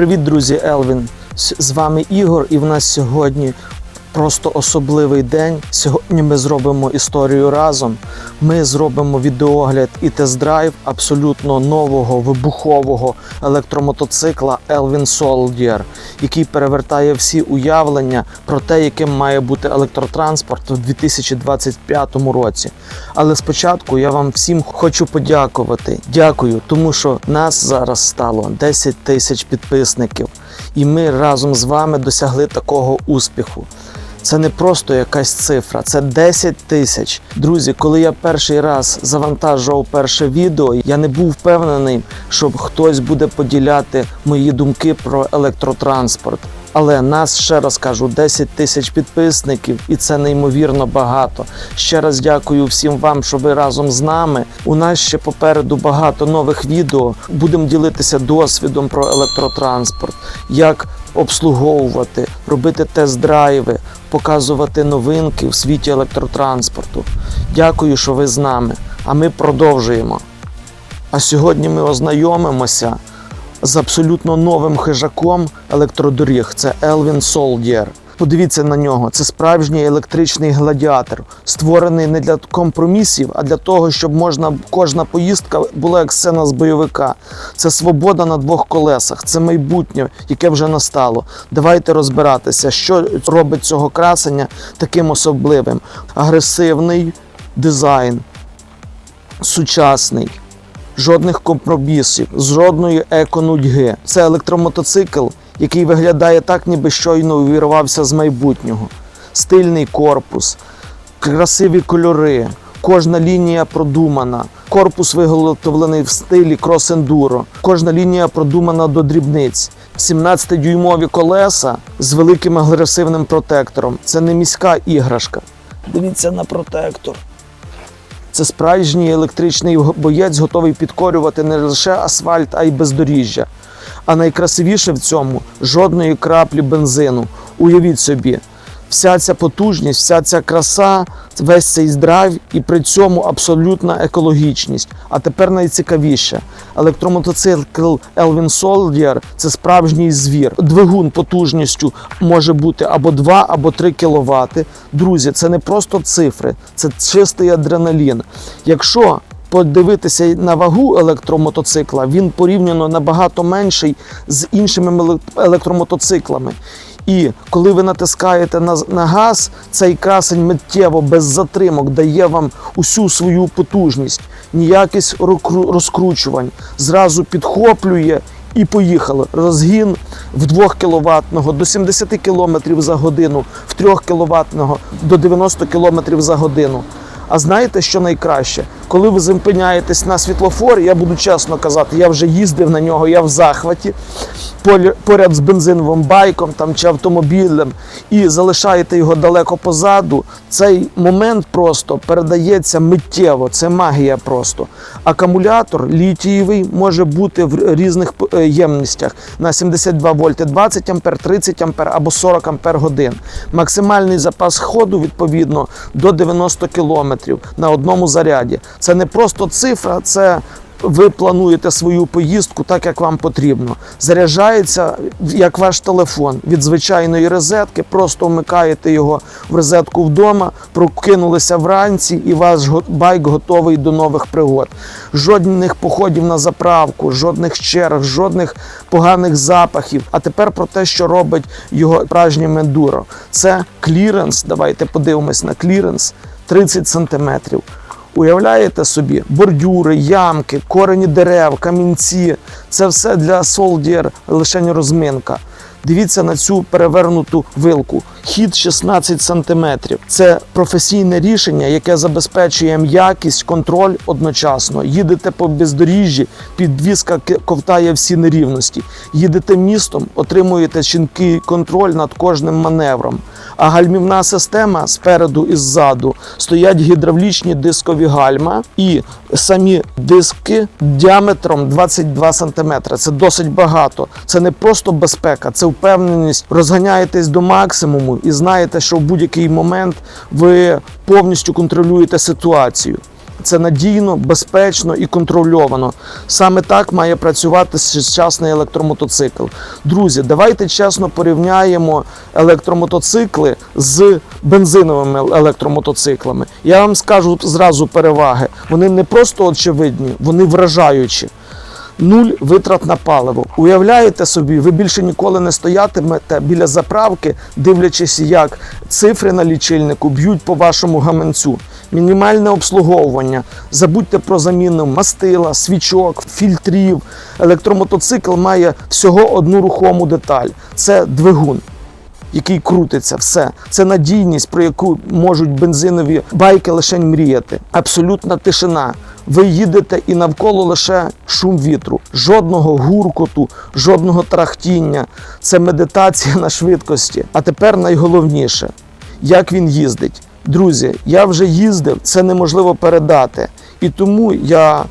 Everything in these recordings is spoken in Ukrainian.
Привіт, друзі, Елвін. З вами Ігор, і в нас сьогодні просто особливий день. Сьогодні ми зробимо історію разом. Ми зробимо відеогляд і тест-драйв абсолютно нового вибухового електромотоцикла Elvin Soldier, який перевертає всі уявлення про те, яким має бути електротранспорт у 2025 році. Але спочатку я вам всім хочу подякувати. Дякую, тому що нас зараз стало 10 тисяч підписників, і ми разом з вами досягли такого успіху. Це не просто якась цифра, це 10 тисяч. Друзі, коли я перший раз завантажував перше відео, я не був впевнений, що хтось буде поділяти мої думки про електротранспорт. Але нас ще раз кажу, 10 тисяч підписників, і це неймовірно багато. Ще раз дякую всім вам, що ви разом з нами. У нас ще попереду багато нових відео. Будемо ділитися досвідом про електротранспорт, як обслуговувати, робити тест-драйви, показувати новинки в світі електротранспорту. Дякую, що ви з нами. А ми продовжуємо. А сьогодні ми ознайомимося з абсолютно новим хижаком електродоріг. Це Elvin Soldier. Подивіться на нього. Це справжній електричний гладіатор, створений не для компромісів, а для того, щоб можна кожна поїздка була як сцена з бойовика. Це свобода на двох колесах, це майбутнє, яке вже настало. Давайте розбиратися, що робить цього красення таким особливим. Агресивний дизайн, сучасний жодних компромісів, жодної еконудьги. Це електромотоцикл, який виглядає так, ніби щойно увірвався з майбутнього. Стильний корпус, красиві кольори, кожна лінія продумана. Корпус виготовлений в стилі крос-ендуро. Кожна лінія продумана до дрібниць. 17-дюймові колеса з великим агресивним протектором. Це не міська іграшка. Дивіться на протектор. Це справжній електричний боєць, готовий підкорювати не лише асфальт, а й бездоріжжя. А найкрасивіше в цьому жодної краплі бензину. Уявіть собі, вся ця потужність, вся ця краса, весь цей драйв і при цьому абсолютна екологічність. А тепер найцікавіше. Електромотоцикл Elvin Soldier – це справжній звір. Двигун потужністю може бути або 2, або 3 кВт. Друзі, це не просто цифри, це чистий адреналін. Якщо подивитися на вагу електромотоцикла, він порівняно набагато менший з іншими електромотоциклами. І коли ви натискаєте на, на газ, цей красень миттєво без затримок дає вам усю свою потужність, ніякість розкручувань, зразу підхоплює і поїхали. Розгін в 2 кВт до 70 км за годину, в 3 кВт до 90 км за годину. А знаєте, що найкраще? Коли ви зупиняєтесь на світлофорі, я буду чесно казати, я вже їздив на нього, я в захваті поряд з бензиновим байком там, чи автомобілем і залишаєте його далеко позаду, цей момент просто передається миттєво, це магія просто. Акумулятор літієвий може бути в різних е, ємностях на 72 вольти 20 ампер, 30 ампер або 40 ампер годин. Максимальний запас ходу відповідно до 90 кілометрів на одному заряді. Це не просто цифра, це ви плануєте свою поїздку так, як вам потрібно. Заряджається як ваш телефон від звичайної розетки, просто вмикаєте його в розетку вдома, прокинулися вранці, і ваш байк готовий до нових пригод. Жодних походів на заправку, жодних черг, жодних поганих запахів. А тепер про те, що робить його справжнє ендуро. Це кліренс. Давайте подивимось на кліренс 30 сантиметрів. Уявляєте собі, бордюри, ямки, корені дерев, камінці це все для солдір лише розминка. Дивіться на цю перевернуту вилку. Хід 16 см. Це професійне рішення, яке забезпечує м'якість, контроль одночасно. Їдете по бездоріжжі, підвізка ковтає всі нерівності. Їдете містом, отримуєте чіткий контроль над кожним маневром. А гальмівна система спереду і ззаду стоять гідравлічні дискові гальма і самі диски діаметром 22 см. Це досить багато. Це не просто безпека, це впевненість. Розганяєтесь до максимуму і знаєте, що в будь-який момент ви повністю контролюєте ситуацію. Це надійно, безпечно і контрольовано. Саме так має працювати сучасний електромотоцикл. Друзі, давайте чесно порівняємо електромотоцикли з бензиновими електромотоциклами. Я вам скажу зразу переваги. Вони не просто очевидні, вони вражаючі. Нуль витрат на паливо. Уявляєте собі, ви більше ніколи не стоятимете біля заправки, дивлячись, як цифри на лічильнику б'ють по вашому гаманцю. Мінімальне обслуговування. Забудьте про заміну мастила, свічок, фільтрів. Електромотоцикл має всього одну рухому деталь це двигун який крутиться, все. Це надійність, про яку можуть бензинові байки лише мріяти. Абсолютна тишина. Ви їдете і навколо лише шум вітру, жодного гуркоту, жодного трахтіння. Це медитація на швидкості. А тепер найголовніше, як він їздить. Друзі, я вже їздив, це неможливо передати. І тому я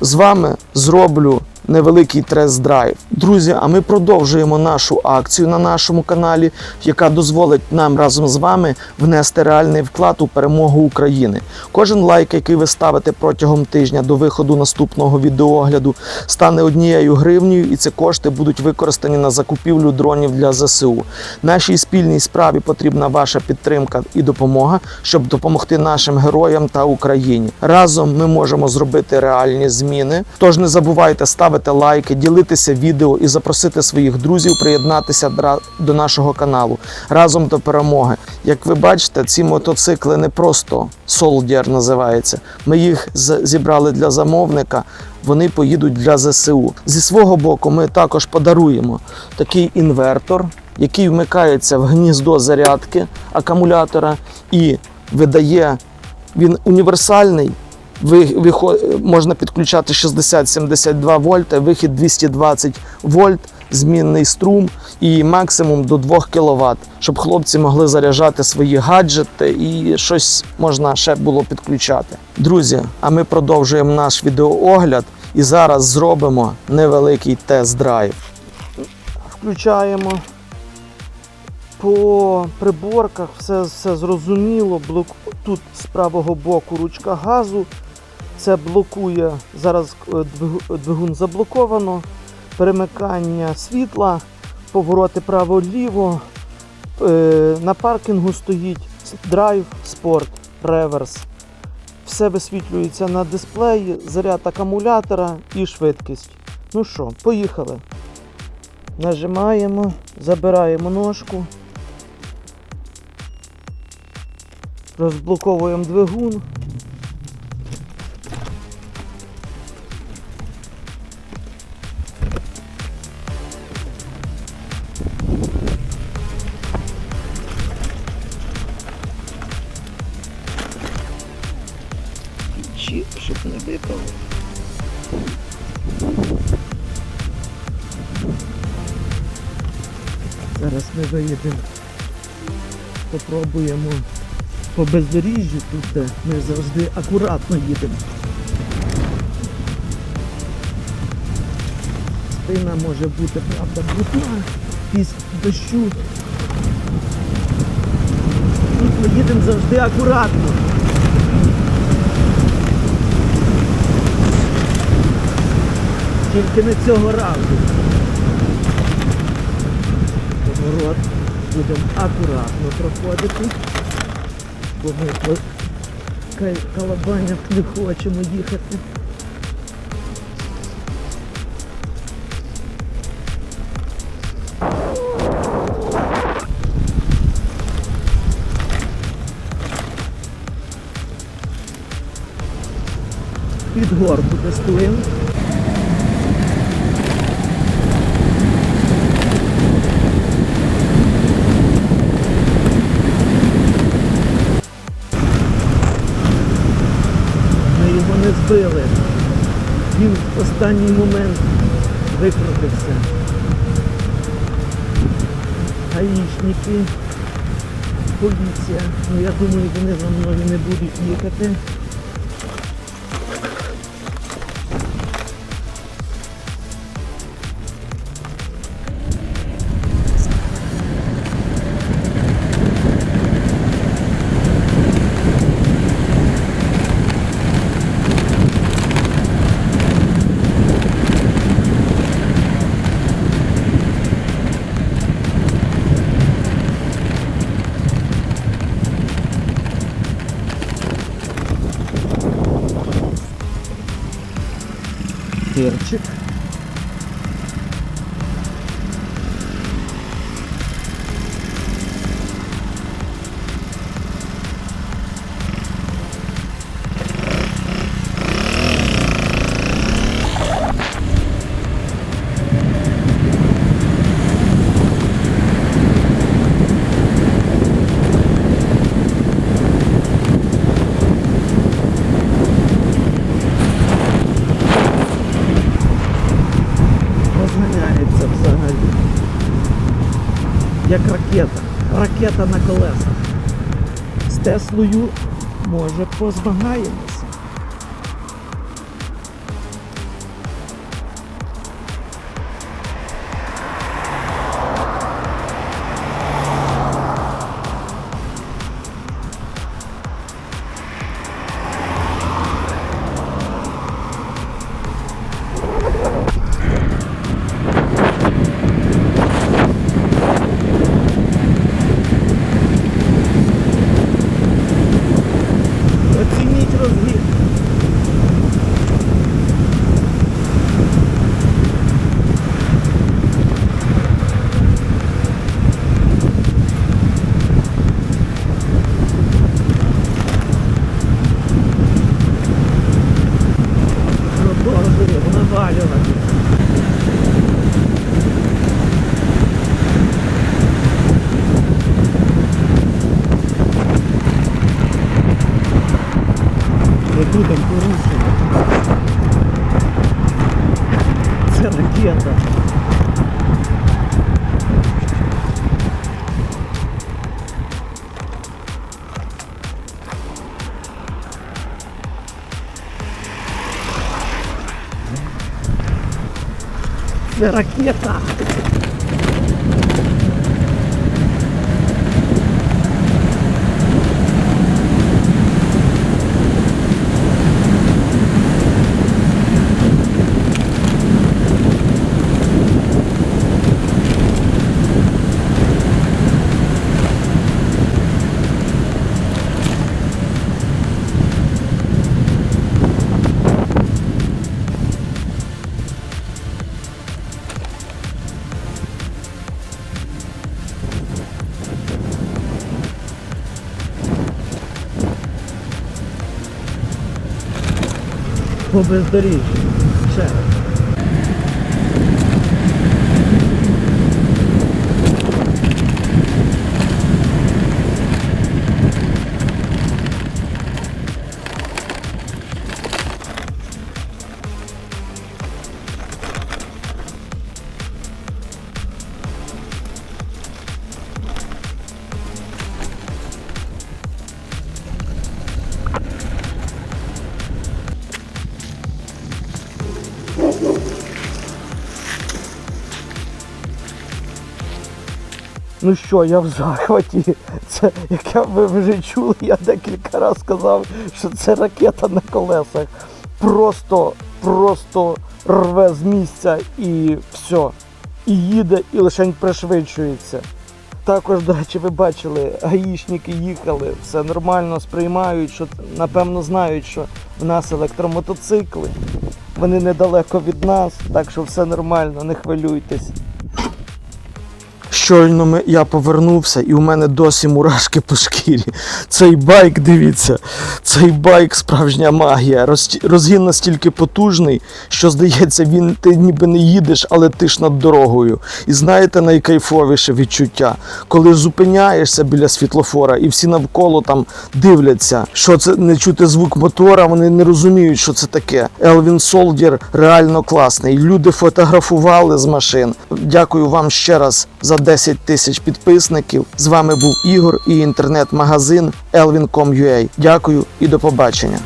з вами зроблю невеликий тест-драйв. Друзі, а ми продовжуємо нашу акцію на нашому каналі, яка дозволить нам разом з вами внести реальний вклад у перемогу України. Кожен лайк, який ви ставите протягом тижня до виходу наступного відеоогляду, стане однією гривнею, і ці кошти будуть використані на закупівлю дронів для ЗСУ. Нашій спільній справі потрібна ваша підтримка і допомога, щоб допомогти нашим героям та Україні. Разом ми можемо зробити реальні зміни. Тож не забувайте ставити лайки, ділитися відео і запросити своїх друзів приєднатися до нашого каналу разом до перемоги. Як ви бачите, ці мотоцикли не просто Soldier називається. Ми їх зібрали для замовника. Вони поїдуть для ЗСУ. Зі свого боку, ми також подаруємо такий інвертор, який вмикається в гніздо зарядки акумулятора і видає він універсальний. Можна підключати 60-72 вольта, вихід 220 вольт, змінний струм і максимум до 2 кВт, щоб хлопці могли заряджати свої гаджети і щось можна ще було підключати. Друзі, а ми продовжуємо наш відеоогляд і зараз зробимо невеликий тест-драйв. Включаємо по приборках все, все зрозуміло. Блок... Тут з правого боку ручка газу. Це блокує, зараз е, двигун заблоковано, перемикання світла, повороти право-ліво. Е, На паркінгу стоїть драйв, спорт, реверс. Все висвітлюється на дисплеї, заряд акумулятора і швидкість. Ну що, поїхали. Нажимаємо, забираємо ножку. Розблоковуємо двигун. Ми виїдемо, попробуємо по бездоріжжю тут, де ми завжди акуратно їдемо. Спина може бути, правда, брудна після дощу. Тут ми їдемо завжди акуратно. Тільки не цього разу. Поворот будемо акуратно проходити, бо ми по калабанях не хочемо їхати. Під горку тестуємо. Останній момент викрутився. Гаїшники, поліція. Ну я думаю, вони за мною не будуть їхати. diye açık. На колесах. З Теслою може позмагаємося. Не будемо порушувати. Це ракета. Це ракета. По бездоріжжю. Ще раз. Ну що, я в захваті. Це, як ви вже чули, я декілька разів сказав, що це ракета на колесах. Просто, просто рве з місця і все. І їде, і лише пришвидшується. Також, до речі, ви бачили, гаїшники їхали, все нормально сприймають, що напевно знають, що в нас електромотоцикли. Вони недалеко від нас, так що все нормально, не хвилюйтесь. Щойно я повернувся, і у мене досі мурашки по шкірі. Цей байк, дивіться, цей байк справжня магія. Розгін настільки потужний, що здається, він ти ніби не їдеш, але ти ж над дорогою. І знаєте найкайфовіше відчуття, коли зупиняєшся біля світлофора, і всі навколо там дивляться, що це не чути звук мотора, вони не розуміють, що це таке. Елвін Солдір реально класний. Люди фотографували з машин. Дякую вам ще раз за 10 тисяч підписників. З вами був Ігор і інтернет-магазин elvin.com.ua. Дякую і до побачення.